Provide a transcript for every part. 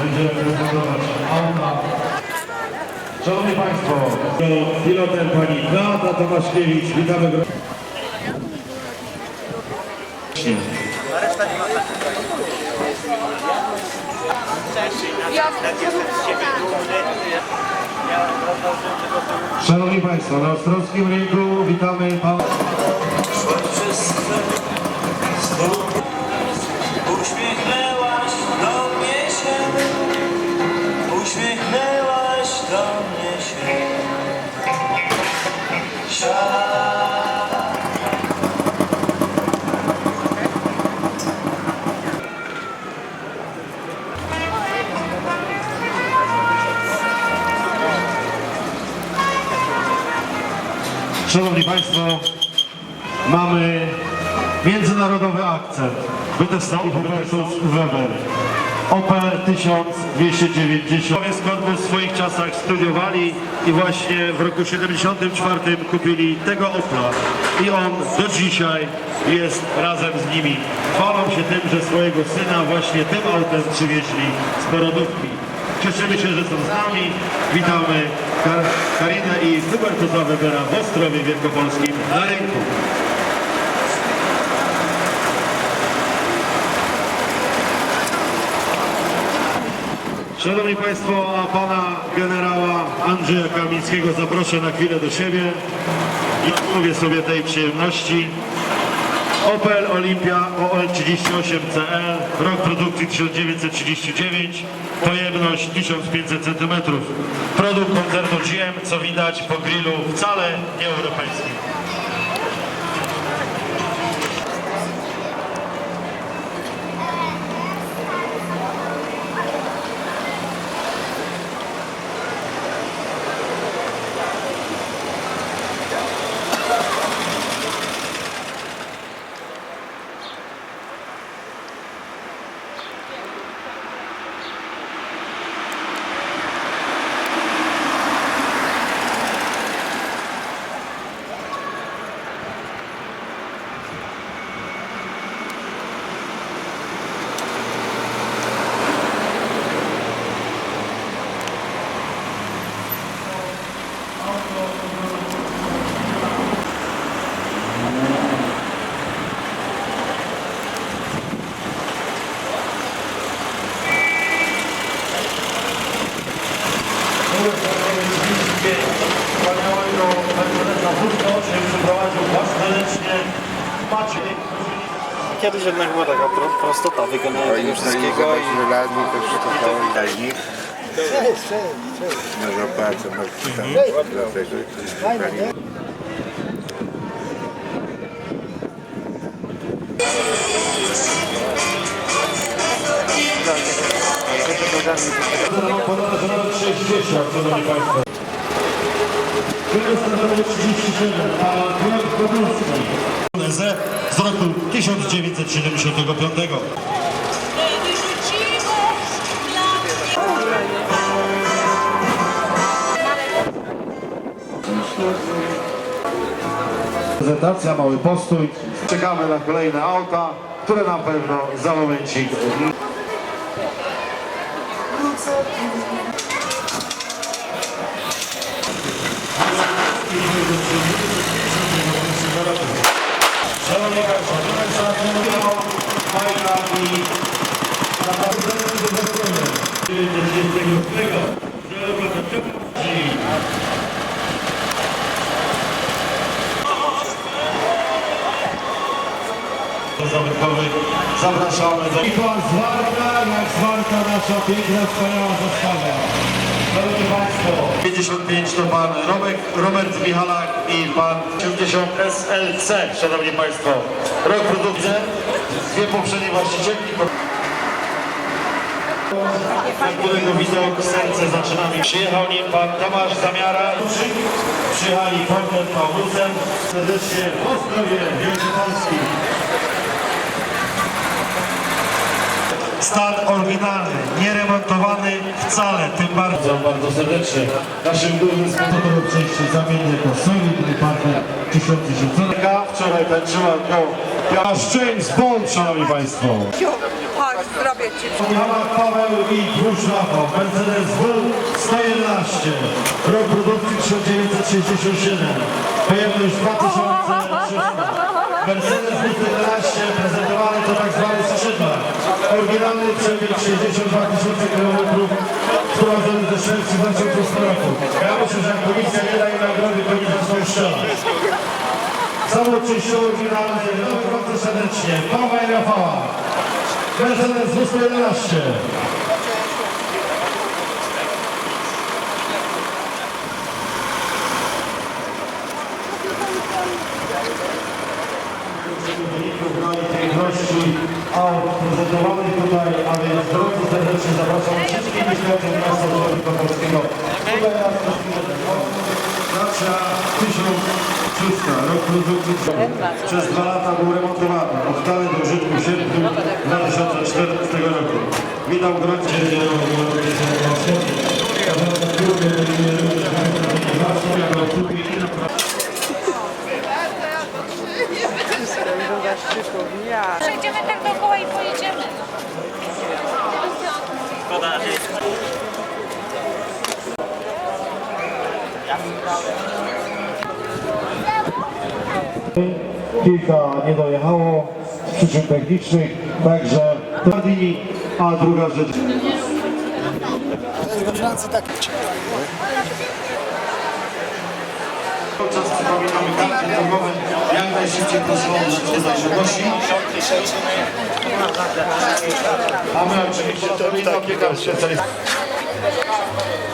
będzie reprezentować auta. Szanowni Państwo, pilotem Pani Beata Tomaszkiewicz, witamy go. Szanowni Państwo, na Ostrowskim Rynku witamy Pan... Uśmiechnęłaś Szanowni Państwo, mamy międzynarodowy akcent. Wytestował Hubertus Weber. Opel 1290. Skąd w swoich czasach studiowali i właśnie w roku 74 kupili tego Opla. I on do dzisiaj jest razem z nimi. Chwalą się tym, że swojego syna właśnie tym autem przywieźli z porodówki. Cieszymy się, że są z nami. Witamy Kar Karinę i Hubertusa Webera w Ostrowie Wielkopolskim na rynku. Szanowni Państwo, a Pana Generała Andrzeja Kamińskiego zaproszę na chwilę do siebie i mówię sobie tej przyjemności. Opel Olympia OL 38CL, rok produkcji 1939, pojemność 1500 cm. Produkt koncernu GM, co widać po grillu wcale nie europejski. Kiedyś jednak była taka pro, prostota wykonania No tego i wszystkiego i ladni, to wszystko cały tajnik. Na zapłacę, na tam, dlatego pani Ponad ponad 60, szanowni Państwo. 37, a Piotr Podolski. Z roku 1975. Prezentacja, mały postój. Czekamy na kolejne auta, które na pewno za momencik Szanowni Państwo, numer zatrudniono Majka i naprawdę zadowolony. 98, że Lokomotywa zamykowy. Zapraszamy do... I pan Zwarka, jak Zwarka nasza piękna, wspaniała zastawa. Szanowni Państwo, 55 to pan Robek, Robert Michalak i pan 80 SLC, Szanowni Państwo. Rok produkcji, dwie poprzednie właścicielki. Na którego widok serce zaczynamy. Przyjechał nim pan Tomasz Zamiara. Przyjechali Portem Pawlusem. Serdecznie w Ostrowie Wielkopolskim. Stan oryginalny, nieremontowany wcale, tym bardzo, bardzo serdecznie. Naszym głównym sponsorem części zamiennie to Solid Partner 1010. Wczoraj tańczyła go James Bond, szanowni państwo. Zdrowaś, zdrowie Ci. Michała Paweł i Rafał, Mercedes W 111, rok produkcji 1967, pojemność 2300. Mercedes W 111 prezentowany to tak zwany skrzydła. Oryginalny przebieg 62 tysiące km, wprowadzony ze Szwecji w 2008 roku. Ja myślę, że jak policja nie daje nagrody, to nie są strzelać. Samoczyścią oryginalny, bardzo serdecznie, Paweł i Rafała. Mercedes W 111. broni piękności aut prezentowanych tutaj, a więc drodzy serdecznie zapraszam wszystkich mieszkańców miasta Polskiego. Tutaj raz Dacia 1300, rok produkcji przez dwa lata był remontowany, oddany do użytku w sierpniu 2014 roku. Witam gorąco. Przejdziemy tak dookoła i pojedziemy. Kilka nie dojechało z przyczyn technicznych, także Tardini, a druga rzecz. Cały czas przypominamy karty drogowe, jak najszybciej proszę oddać tutaj żywności. A my oczywiście to inna opieka specjalistyczna. Staszek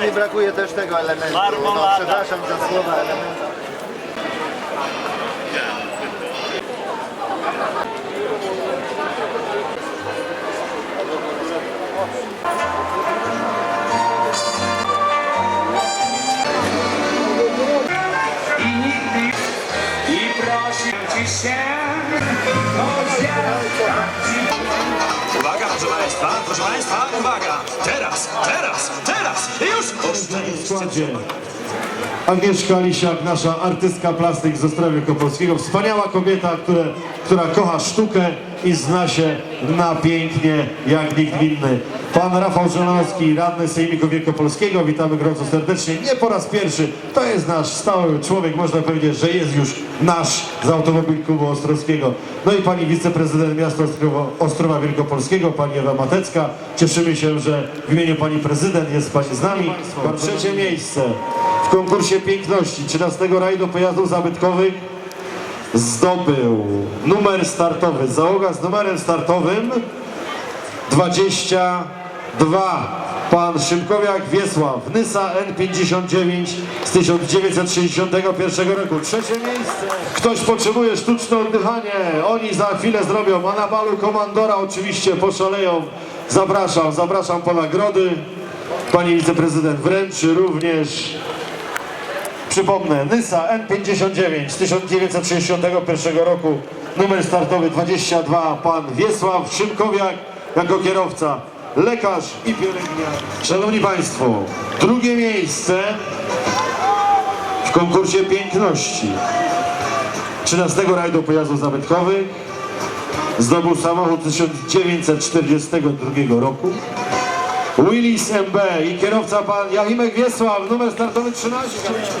tu mi brakuje też tego elementu. No, Marmolada. przepraszam za słowa elementu. I prosił ci się Uwaga, proszę Państwa, proszę Państwa, uwaga! Teraz, teraz, teraz, już! w składzie. Agnieszka Lisiak, nasza artystka plastyk z Ostrowy Kopolskiego. Wspaniała kobieta, które, która kocha sztukę i zna się na pięknie jak nikt inny. Pan Rafał Żelanowski, radny Sejmiku Wielkopolskiego. Witamy gorąco serdecznie. Nie po raz pierwszy. To jest nasz stały człowiek. Można powiedzieć, że jest już nasz z automobil klubu Ostrowskiego. No i pani wiceprezydent miasta Ostrowa, Ostrowa Wielkopolskiego, pani Ewa Matecka. Cieszymy się, że w imieniu pani prezydent jest pani z nami. Trzecie miejsce w konkursie piękności 13 rajdu pojazdów zabytkowych zdobył numer startowy. Załoga z numerem startowym 22. Pan Szymkowiak Wiesław, Nysa N59 z 1961 roku. Trzecie miejsce. Ktoś potrzebuje sztuczne oddychanie. Oni za chwilę zrobią, a na balu komandora oczywiście poszaleją. Zapraszam, zapraszam po nagrody. Pani wiceprezydent wręczy również Przypomnę, Nysa N59 z 1961 roku, numer startowy 22, pan Wiesław Szymkowiak jako kierowca, lekarz i pielęgniarz. Szanowni Państwo, drugie miejsce w konkursie piękności 13 rajdu pojazdów zabytkowych zdobył samochód 1942 roku. Willis MB i kierowca pan Jachimek Wiesław, numer startowy 13.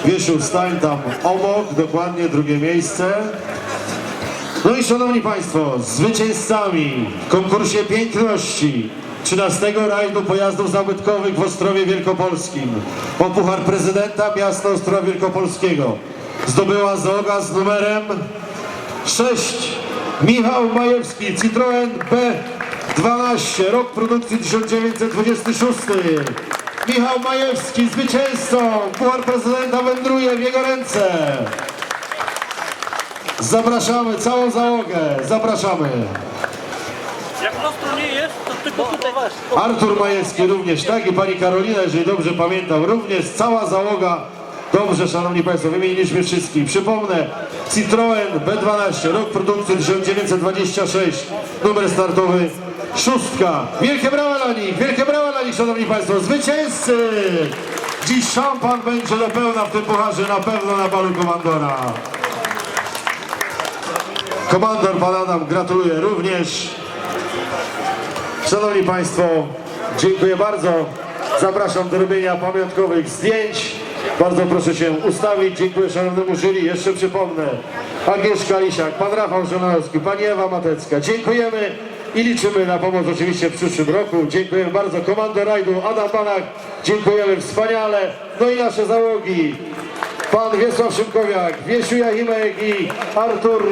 Wiesiu, stań tam obok, dokładnie drugie miejsce. No i szanowni państwo, zwycięzcami w konkursie piękności 13 rajdu pojazdów zabytkowych w Ostrowie Wielkopolskim o puchar prezydenta miasta Ostrowa Wielkopolskiego zdobyła załoga z numerem 6 Michał Majewski, Citroen B 12, rok produkcji 1926. Michał Majewski, zwycięzcą. Puchar prezydenta wędruje w jego ręce. Zapraszamy całą załogę, zapraszamy. Jak ostro nie jest, to tylko tutaj wasz. Artur Majewski również, tak i pani Karolina, jeżeli dobrze pamiętam, również cała załoga. Dobrze, szanowni państwo, wymieniliśmy wszystkich. Przypomnę, Citroen B12, rok produkcji 1926, numer startowy szóstka. Wielkie brawa dla nich, wielkie brawa dla nich, szanowni państwo, zwycięzcy! Dziś szampan będzie do pełna w tym pucharze, na pewno na balu komandora. Komandor pan Adam gratuluję również. Szanowni Państwo, dziękuję bardzo. Zapraszam do robienia pamiątkowych zdjęć. Bardzo proszę się ustawić. Dziękuję szanownemu jury. Jeszcze przypomnę. Agnieszka Lisiak, pan Rafał Żonowski, pani Ewa Matecka. Dziękujemy i liczymy na pomoc oczywiście w przyszłym roku. Dziękujemy bardzo. Komando rajdu Adam Banach. Dziękujemy wspaniale. No i nasze załogi. Pan Wiesław Szymkowiak, Wiesiu Jachimek i Artur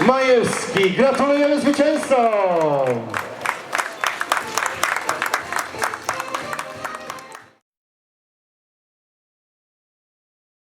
Majewski. Gratulujemy zwycięzcom!